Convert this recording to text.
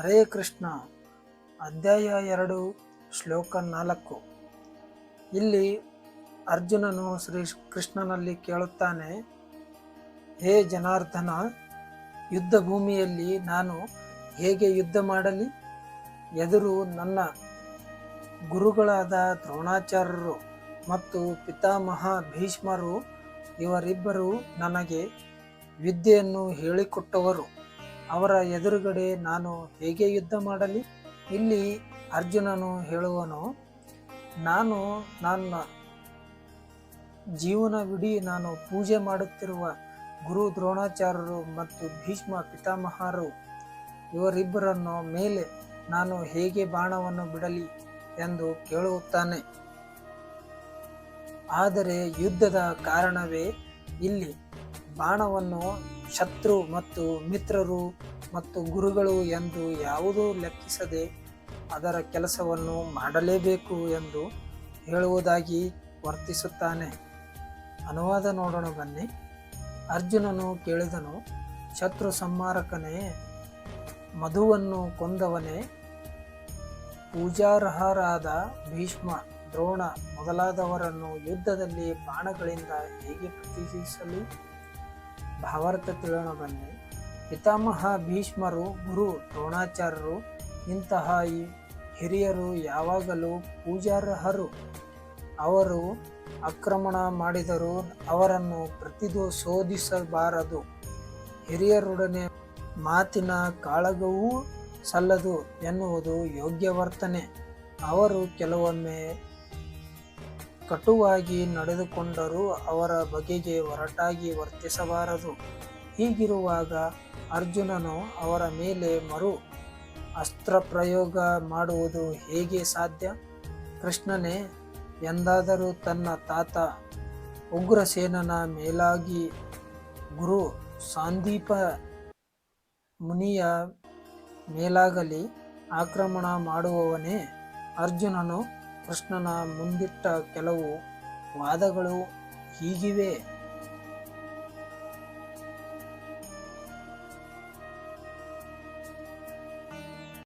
ಹರೇ ಕೃಷ್ಣ. ಅಧ್ಯಾಯ ಎರಡು, ಶ್ಲೋಕ ನಾಲ್ಕು. ಇಲ್ಲಿ ಅರ್ಜುನನು ಶ್ರೀ ಕೃಷ್ಣನಲ್ಲಿ ಕೇಳುತ್ತಾನೆ, ಹೇ ಜನಾರ್ದನ, ಯುದ್ಧ ಭೂಮಿಯಲ್ಲಿ ನಾನು ಹೇಗೆ ಯುದ್ಧ ಮಾಡಲಿ? ಎದುರು ನನ್ನ ಗುರುಗಳಾದ ದ್ರೋಣಾಚಾರ್ಯರು ಮತ್ತು ಪಿತಾಮಹ ಭೀಷ್ಮರು ಇವರಿಬ್ಬರು ನನಗೆ ವಿದ್ಯೆಯನ್ನು ಹೇಳಿಕೊಟ್ಟವರು. ಅವರ ಎದುರುಗಡೆ ನಾನು ಹೇಗೆ ಯುದ್ಧ ಮಾಡಲಿ? ಇಲ್ಲಿ ಅರ್ಜುನನು ಹೇಳುವನು, ನಾನು ನನ್ನ ಜೀವನವಿಡೀ ನಾನು ಪೂಜೆ ಮಾಡುತ್ತಿರುವ ಗುರು ದ್ರೋಣಾಚಾರ್ಯರು ಮತ್ತು ಭೀಷ್ಮ ಪಿತಾಮಹರು ಇವರಿಬ್ಬರನ್ನು ಮೇಲೆ ನಾನು ಹೇಗೆ ಬಾಣವನ್ನು ಬಿಡಲಿ ಎಂದು ಕೇಳುತ್ತಾನೆ. ಆದರೆ ಯುದ್ಧದ ಕಾರಣವೇ ಇಲ್ಲಿ ಬಾಣವನ್ನು ಶತ್ರು ಮತ್ತು ಮಿತ್ರರು ಮತ್ತು ಗುರುಗಳು ಎಂದು ಯಾವುದೂ ಲೆಕ್ಕಿಸದೆ ಅದರ ಕೆಲಸವನ್ನು ಮಾಡಲೇಬೇಕು ಎಂದು ಹೇಳುವುದಾಗಿ ವರ್ತಿಸುತ್ತಾನೆ. ಅನುವಾದ ನೋಡೋಣ ಬನ್ನಿ. ಅರ್ಜುನನು ಕೇಳಿದನು, ಶತ್ರು ಸಂಹಾರಕನೇ, ಮಧುವನ್ನು ಕೊಂದವನೇ, ಪೂಜಾರ್ಹರಾದ ಭೀಷ್ಮ ದ್ರೋಣ ಮೊದಲಾದವರನ್ನು ಯುದ್ಧದಲ್ಲಿ ಬಾಣಗಳಿಂದ ಹೇಗೆ ಪ್ರತಿಷ್ಠಿಸಲು ಭಾವಾರ್ಥ ತಿಳಿಯೋಣ ಬನ್ನಿ. ಪಿತಾಮಹ, ಭೀಷ್ಮರು, ಗುರು, ದ್ರೋಣಾಚಾರ್ಯರು, ಇಂತಹ ಹಿರಿಯರು ಯಾವಾಗಲೂ ಪೂಜಾರ್ಹರು. ಅವರು ಆಕ್ರಮಣ ಮಾಡಿದರು ಅವರನ್ನು ಪ್ರತಿದು ಶೋಧಿಸಬಾರದು. ಹಿರಿಯರೊಡನೆ ಮಾತಿನ ಕಾಳಗವೂ ಸಲ್ಲದು ಎನ್ನುವುದು ಯೋಗ್ಯ ವರ್ತನೆ ಅವರು ಕೆಲವೊಮ್ಮೆ ಕಟುವಾಗಿ ನಡೆದುಕೊಂಡರೂ ಅವರ ಬಗೆಗೆ ಒರಟಾಗಿ ವರ್ತಿಸಬಾರದು. ಹೀಗಿರುವಾಗ ಅರ್ಜುನನು ಅವರ ಮೇಲೆ ಮರು ಅಸ್ತ್ರ ಪ್ರಯೋಗ ಮಾಡುವುದು ಹೇಗೆ ಸಾಧ್ಯ? ಕೃಷ್ಣನೇ, ಎಂದಾದರೂ ತನ್ನ ತಾತ ಉಗ್ರಸೇನನ ಮೇಲಾಗಿ ಗುರು ಸಾಂದೀಪ ಮುನಿಯ ಮೇಲಾಗಲಿ ಆಕ್ರಮಣ ಮಾಡುವವನೇ ಅರ್ಜುನನು? ಕೃಷ್ಣನ ಮುಂದಿಟ್ಟ ಕೆಲವು ವಾದಗಳು ಹೀಗಿವೆ.